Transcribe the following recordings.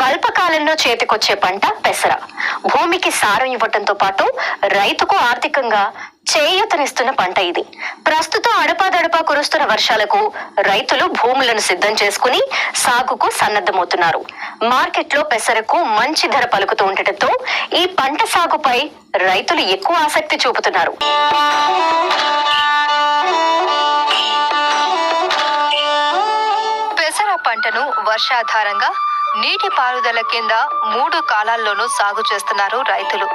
స్వల్పకాలంలో చేతికొచ్చే పంట పెసర. భూమికి సారం ఇవ్వటంతో పాటు రైతుకు ఆర్థికంగా చేయూతనిస్తున్న పంట ఇది. ప్రస్తుతం అడపాదడపా కురుస్తున్న వర్షాలకు రైతులు భూములను సిద్ధం చేసుకుని సాగుకు సన్నద్ధమవుతున్నారు. మార్కెట్లో పెసరకు మంచి ధర పలుకుతూ ఉండటంతో ఈ పంట సాగుపై రైతులు ఎక్కువ ఆసక్తి చూపుతున్నారు. పెసర పంటను వర్షాధారంగా నీటి పారుదల కింద మూడు కాలాల్లోనూ సాగు చేస్తున్నారు రైతులు.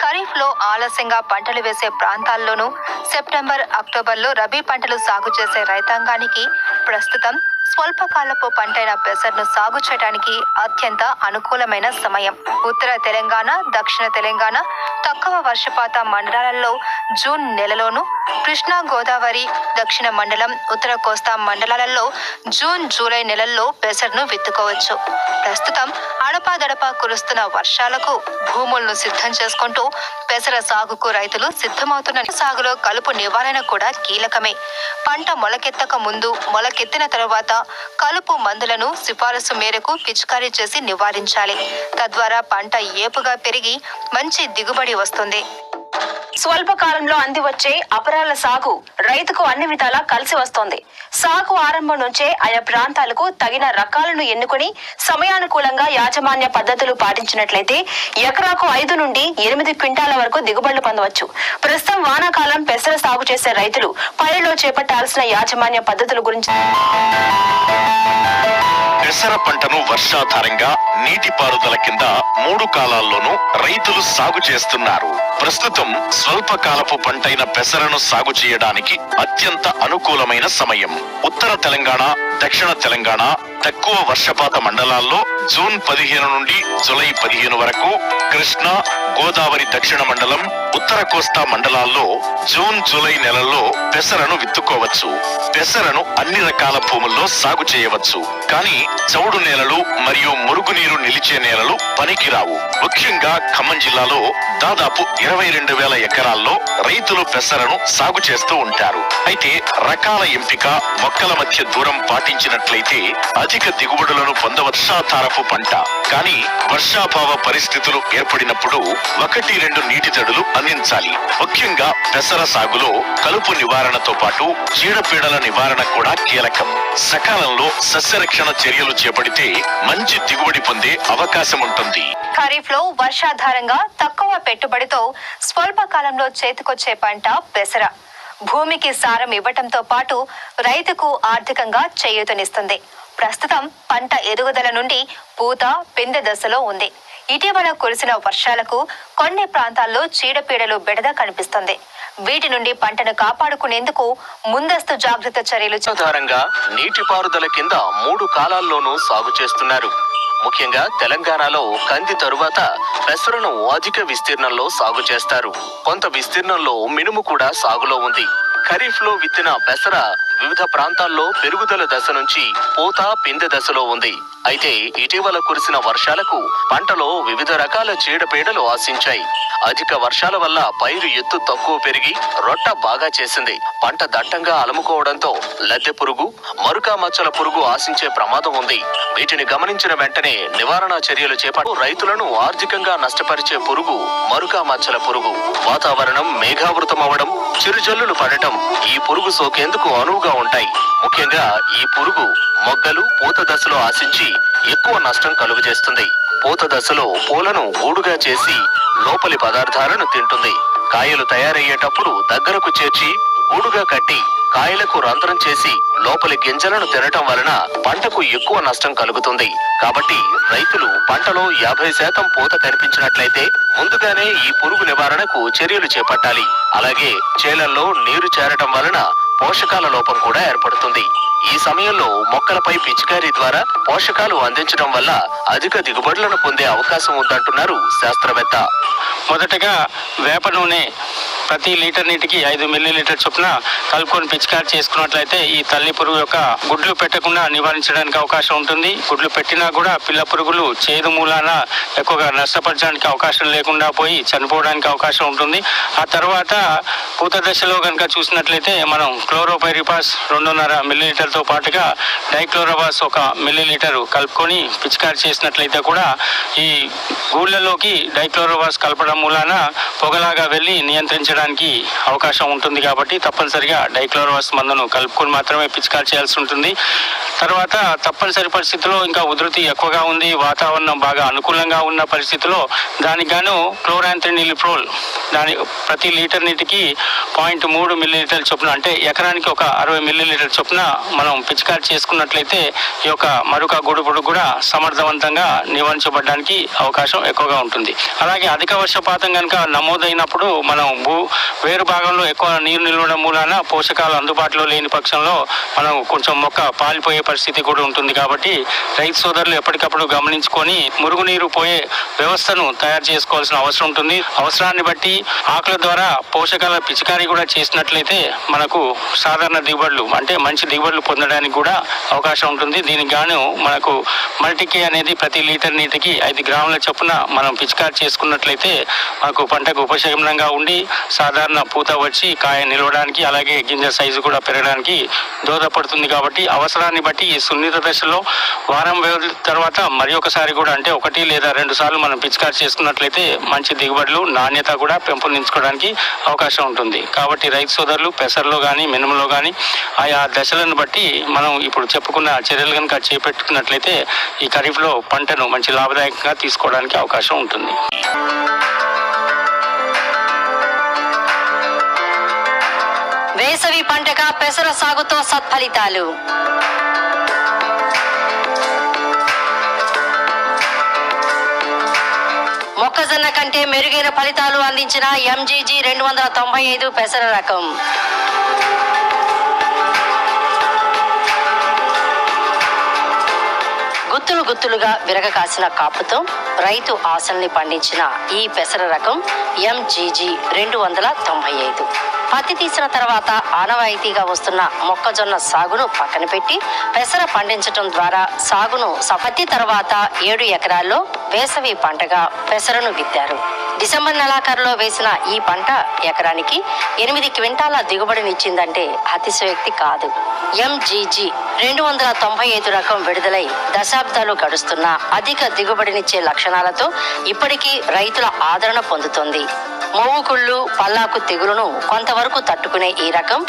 ఖరీఫ్లో ఆలస్యంగా పంటలు వేసే ప్రాంతాల్లోనూ సెప్టెంబర్ అక్టోబర్లో రబీ పంటలు సాగు చేసే రైతాంగానికి ప్రస్తుతం స్వల్పకాలపు పంటైన పెసర్ను సాగు చేయడానికి అత్యంత అనుకూలమైన సమయం. ఉత్తర తెలంగాణ దక్షిణ తెలంగాణ తక్కువ వర్షపాత మండలాలలో జూన్ నెలలోను కృష్ణా గోదావరి దక్షిణ మండలం ఉత్తర కోస్తా మండలాలలో జూన్ జూలై నెలల్లో పెసర్ను విత్తుకోవచ్చు. ప్రస్తుతం అడపాదడపా కురుస్తున్న వర్షాలకు భూములను సిద్ధం చేసుకుంటూ పెసర సాగుకు రైతులు సిద్ధమవుతున్న సాగులో కలుపు నివారణ కూడా కీలకమే. పంట మొలకెత్తక ముందు మొలకెత్తిన తరువాత కలుపు మందులను సిఫారసు మేరకు పిచికారీ చేసి నివారించాలి. తద్వారా పంట ఏపుగా పెరిగి మంచి దిగుబడి వస్తుంది. స్వల్పకాలంలో అంది వచ్చే అపరాల సాగు రైతుకు అన్ని విధాలా కలిసి వస్తోంది. సాగు ఆరంభం నుంచే ఆయా ప్రాంతాలకు తగిన రకాలను ఎన్నుకుని సమయానుకూలంగా యాజమాన్య పద్ధతులు పాటించినట్లయితే ఎకరాకు ఐదు నుండి ఎనిమిది క్వింటాల వరకు దిగుబడులు పొందవచ్చు. ప్రస్తుతం వానాకాలం పెసర సాగు చేసే రైతులు పైరులో చేపట్టాల్సిన యాజమాన్య పద్ధతుల గురించి పెసర పంటను వర్షాధారంగా నీటిపారుదల కింద మూడు కాలాల్లోనూ రైతులు సాగు చేస్తున్నారు. ప్రస్తుతం స్వల్పకాలపు పంటైన పెసరను సాగు చేయడానికి అత్యంత అనుకూలమైన సమయం. ఉత్తర తెలంగాణ దక్షిణ తెలంగాణ తక్కువ వర్షపాత మండలాల్లో జూన్ పదిహేను నుండి జులై పదిహేను వరకు కృష్ణా గోదావరి దక్షిణ మండలం ఉత్తర కోస్తా మండలాల్లో జూన్ జూలై నెలల్లో పెసరను విత్తుకోవచ్చు. పెసరను అన్ని రకాల భూముల్లో సాగు చేయవచ్చు. కానీ చౌడు నేలలు మరియు మురుగునీరు నిలిచే నేలలు పనికిరావు. ముఖ్యంగా ఖమ్మం జిల్లాలో దాదాపు ఇరవై రెండు వేల ఎకరాల్లో రైతులు పెసరను సాగు చేస్తూ ఉంటారు. అయితే రకాల ఎంపిక మొక్కల మధ్య దూరం పాటించినట్లయితే అధిక దిగుబడులను ఖరీఫ్ పంట. కానీ వర్షాభావ పరిస్థితులు ఏర్పడినప్పుడు ఒకటి రెండు నీటి తడులు అందించాలి. ముఖ్యంగా పెసర సాగులో కలుపు నివారణతో పాటు చీడపీడల నివారణ కూడా కీలకం. సకాలంలో సస్యరక్షణ చర్యలు చేపడితే మంచి దిగుబడి పొందే అవకాశం ఉంటుంది. ఖరీఫ్లో వర్షాధారంగా తక్కువ పెట్టుబడితో స్వల్ప కాలంలో చేతికొచ్చే పంట పెసర భూమికి సారం ఇవ్వటంతో పాటు రైతుకు ఆర్థికంగా చేయూతనిస్తుంది. ప్రస్తుతం పంట ఎదుగుదల నుండి పూత పెందె దశలో ఉంది. ఇటీవల కురిసిన వర్షాలకు కొన్ని ప్రాంతాల్లో చీడపీడలు బెడద కనిపిస్తుంది. వీటి నుండి పంటను కాపాడుకునేందుకు ముందస్తు జాగ్రత్త చర్యలు ఆధారంగా నీటిపారుదల కింద మూడు కాలాల్లోనూ సాగు చేస్తున్నారు. ముఖ్యంగా తెలంగాణలో కంది తరువాత పెసరను అధిక విస్తీర్ణంలో సాగు చేస్తారు. కొంత విస్తీర్ణంలో మినుము కూడా సాగులో ఉంది. ఖరీఫ్లో విత్తిన పెసర వివిధ ప్రాంతాల్లో పెరుగుదల దశ నుంచి పూత పిందె దశలో ఉంది. అయితే ఇటీవల కురిసిన వర్షాలకు పంటలో వివిధ రకాల చీడపీడలు ఆశించాయి. అధిక వర్షాల వల్ల పైరు ఎత్తు తక్కువ పెరిగి రొట్ట బాగా చేసింది. పంట దట్టంగా అలుముకోవడంతో లద్దె పురుగు మరుకా మచ్చల పురుగు ఆశించే ప్రమాదం ఉంది. వీటిని గమనించిన వెంటనే నివారణ చర్యలు చేపట్టు రైతులను ఆర్థికంగా నష్టపరిచే పురుగు మరుకా మచ్చల పురుగు. వాతావరణం మేఘావృతమవడం చిరుజల్లులు పడటం ఈ పురుగు సోకేందుకు అనువుగా ఉంటాయి. ముఖ్యంగా ఈ పురుగు మొగ్గలు పూత దశలో ఆశించి ఎక్కువ నష్టం కలుగజేస్తుంది. పూత దశలో పూలను గూడుగా చేసి లోపలి పదార్థాలను తింటుంది. కాయలు తయారయ్యేటప్పుడు దగ్గరకు చేర్చి గూడుగా కట్టి కాయలకు రంధ్రం చేసి లోపలి గింజలను తినటం వలన పంటకు ఎక్కువ నష్టం కలుగుతుంది. కాబట్టి రైతులు పంటలో యాభై శాతం పూత కనిపించినట్లయితే ముందుగానే ఈ పురుగు నివారణకు చర్యలు చేపట్టాలి. అలాగే చేలల్లో నీరు చేరటం వలన పోషకాల లోపం కూడా ఏర్పడుతుంది. ఈ సమయంలో మొక్కలపై పిచికారీ ద్వారా పోషకాలు అందించడం వల్ల అధిక దిగుబడులను పొందే అవకాశం ఉందంటున్నారు శాస్త్రవేత్త. మొదటగా వేప నూనె ప్రతి లీటర్ నీటికి ఐదు మిల్లీ లీటర్ చొప్పున కలుపుకొని పిచికారి చేసుకున్నట్లయితే ఈ తల్లి పురుగు యొక్క గుడ్లు పెట్టకుండా నివారించడానికి అవకాశం ఉంటుంది. గుడ్లు పెట్టినా కూడా పిల్ల పురుగులు చేదు మూలాన ఎక్కువగా నష్టపరచడానికి అవకాశం లేకుండా పోయి చనిపోవడానికి అవకాశం ఉంటుంది. ఆ తర్వాత పూత దశలో కనుక చూసినట్లయితే మనం క్లోరోపైరిపాస్ రెండున్నర మిల్లీలీటర్తో పాటుగా డైక్లోరోబాస్ ఒక మిల్లీలీటర్ కలుపుకొని పిచికారి చేసినట్లయితే కూడా ఈ గూళ్ళలోకి డైక్లోరోబాస్ కలపడం మూలాన పొగలాగా వెళ్ళి నియంత్రించడం నియంత్రించడానికి అవకాశం ఉంటుంది కాబట్టి తప్పనిసరిగా డైక్లోరోబాస్ మందును కలుపుకొని మాత్రమే పిచికారి చేయాల్సి ఉంటుంది. తర్వాత తప్పనిసరి పరిస్థితిలో ఇంకా ఉధృతి ఎక్కువగా ఉంది వాతావరణం బాగా అనుకూలంగా ఉన్న పరిస్థితిలో దానికి గాను క్లోరాంథ్రినిలిప్రోల్ దాని ప్రతి లీటర్ నీటికి పాయింట్ మూడు మిల్లీలీటర్ చొప్పున అంటే ఎకరానికి ఒక అరవై మిల్లీలీటర్ చొప్పున మనం పిచికారి చేసుకున్నట్లయితే ఈ యొక్క మరొక గుడుపుడు కూడా సమర్థవంతంగా నివారించబడడానికి అవకాశం ఎక్కువగా ఉంటుంది. అలాగే అధిక వర్షపాతం కనుక నమోదైనప్పుడు మనం భూ వేరు భాగంలో ఎక్కువ నీరు నిల్వడం మూలాన పోషకాలు అందుబాటులో లేని పక్షంలో మనం కొంచెం మొక్క పాలిపోయే పరిస్థితి కూడా ఉంటుంది కాబట్టి రైతు సోదరులు ఎప్పటికప్పుడు గమనించుకొని మురుగునీరు పోయే వ్యవస్థను తయారు చేసుకోవాల్సిన అవసరం ఉంటుంది. అవసరాన్ని బట్టి ఆకుల ద్వారా పోషకాల పిచికారీ కూడా చేసినట్లయితే మనకు సాధారణ దిగుబడులు అంటే మంచి దిగుబడులు పొందడానికి కూడా అవకాశం ఉంటుంది. దీనికి గాను మనకు మల్టీకే అనేది ప్రతి లీటర్ నీటికి ఐదు గ్రాముల చొప్పున మనం పిచికారీ చేసుకున్నట్లయితే మనకు పంటకు ఉపశమనంగా ఉండి సాధారణ పూత వచ్చి కాయ నిలవడానికి అలాగే గింజ సైజు కూడా పెరగడానికి దోహదపడుతుంది కాబట్టి అవసరాన్ని బట్టి ఈ సున్నిత దశలో వారం వ్యవధి తర్వాత మరి ఒకసారి కూడా అంటే ఒకటి లేదా రెండు సార్లు మనం పిచికారి చేసుకున్నట్లయితే మంచి దిగుబడులు నాణ్యత కూడా పెంపొందించుకోవడానికి అవకాశం ఉంటుంది. కాబట్టి రైతు సోదరులు పెసర్లో కానీ మినుములో కానీ ఆయా దశలను బట్టి మనం ఇప్పుడు చెప్పుకున్న చర్యలు కనుక చేపెట్టుకున్నట్లయితే ఈ ఖరీఫ్లో పంటను మంచి లాభదాయకంగా తీసుకోవడానికి అవకాశం ఉంటుంది. వేసవి పంటగా పెసర సాగుతో సత్ఫలితాలు. మొక్కజొన్న కంటే మెరుగైన ఫలితాలు అందించిన ఎంజీజీ రెండు వందల తొంభై ఐదు పెసర రకం. గుత్తులు గుత్తులుగా విరగకాసిన కాపుతో రైతు ఆశల్ని పండించిన ఈ పెసర రకం ఎంజీజీ రెండు వందల తొంభై ఐదు. పత్తి తీసిన తర్వాత ఆనవాయితీగా వస్తున్న మొక్కజొన్న సాగును పక్కన పెట్టి పెసర పండించటం ద్వారా సాగును సపత్తి పత్తి తర్వాత ఏడు ఎకరాల్లో వేసవి పంటగా పెసరను విత్తారు. డిసెంబర్ నెలాఖరులో వేసిన ఈ పంట ఎకరానికి ఎనిమిది క్వింటాల దిగుబడినిచ్చిందంటే అతిశయోక్తి కాదు. ఎంజీజీ రెండు వందల తొంభై ఐదు రకం విడుదలై దశాబ్దాలు గడుస్తున్న అధిక దిగుబడినిచ్చే లక్షణాలతో ఇప్పటికీ రైతుల ఆదరణ పొందుతోంది. మొవ్వుకుళ్ళు పల్లాకు తెగులును కొంతవరకు తట్టుకునే ఈ రకం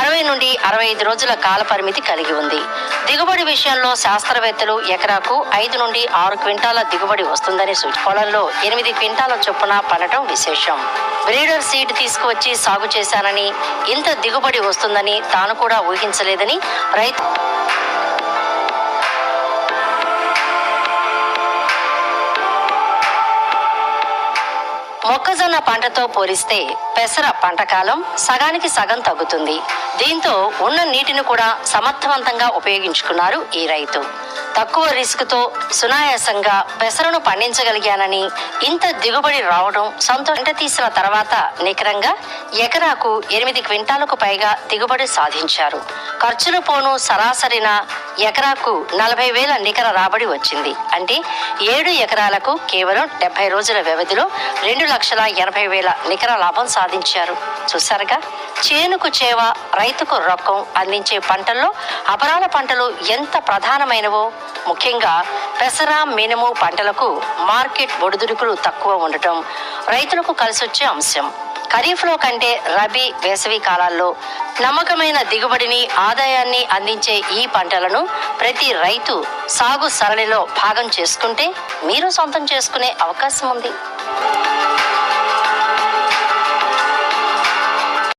అరవై నుండి అరవై ఐదు రోజుల కాల పరిమితి కలిగి ఉంది. దిగుబడి విషయంలో శాస్త్రవేత్తలు ఎకరాకు ఐదు నుండి ఆరు క్వింటాల దిగుబడి వస్తుందని సూచి పొలంలో ఎనిమిది క్వింటాల చొప్పున పడటం విశేషం. బ్రీడర్ సీడ్ తీసుకువచ్చి సాగు చేశానని ఇంత దిగుబడి వస్తుందని తాను కూడా ఊహించలేదని రైతు మొక్కజొన్న పంటతో పోలిస్తే పెసర పంట కాలం సగానికి సగం తగ్గుతుంది. దీంతో ఉన్న నీటిని కూడా సమర్థవంతంగా ఉపయోగించుకున్నారు ఈ రైతు. తక్కువ రిస్క్తో సునాయాసంగా పెసరను పండించగలిగానని ఇంత దిగుబడి రావడం సంతోషం. తీసిన తర్వాత నికరంగా ఎకరాకు ఎనిమిది క్వింటాలకు పైగా దిగుబడి సాధించారు. ఖర్చులు పోను సరాసరిన ఎకరాకు నలభై వేల నికర రాబడి వచ్చింది. అంటే ఏడు ఎకరాలకు కేవలం డెబ్బై రోజుల వ్యవధిలో రెండు లక్షల ఎనభై వేల నికర లాభం సాధించారు. చూసారుగా చేనుకు చేవ రైతుకు రొక్కం అందించే పంటల్లో అపరాల పంటలు ఎంత ప్రధానమైనవో ముఖ్యంగా పెసర మినుము పంటలకు మార్కెట్ ఒడిదుడుకులు తక్కువ ఉండటం రైతులకు కలిసొచ్చే అంశం. ఖరీఫ్లో కంటే రబీ వేసవి కాలాల్లో నమ్మకమైన దిగుబడిని ఆదాయాన్ని అందించే ఈ పంటలను ప్రతి రైతు సాగు సరళిలో భాగం చేసుకుంటే మీరు సొంతం చేసుకునే అవకాశం ఉంది.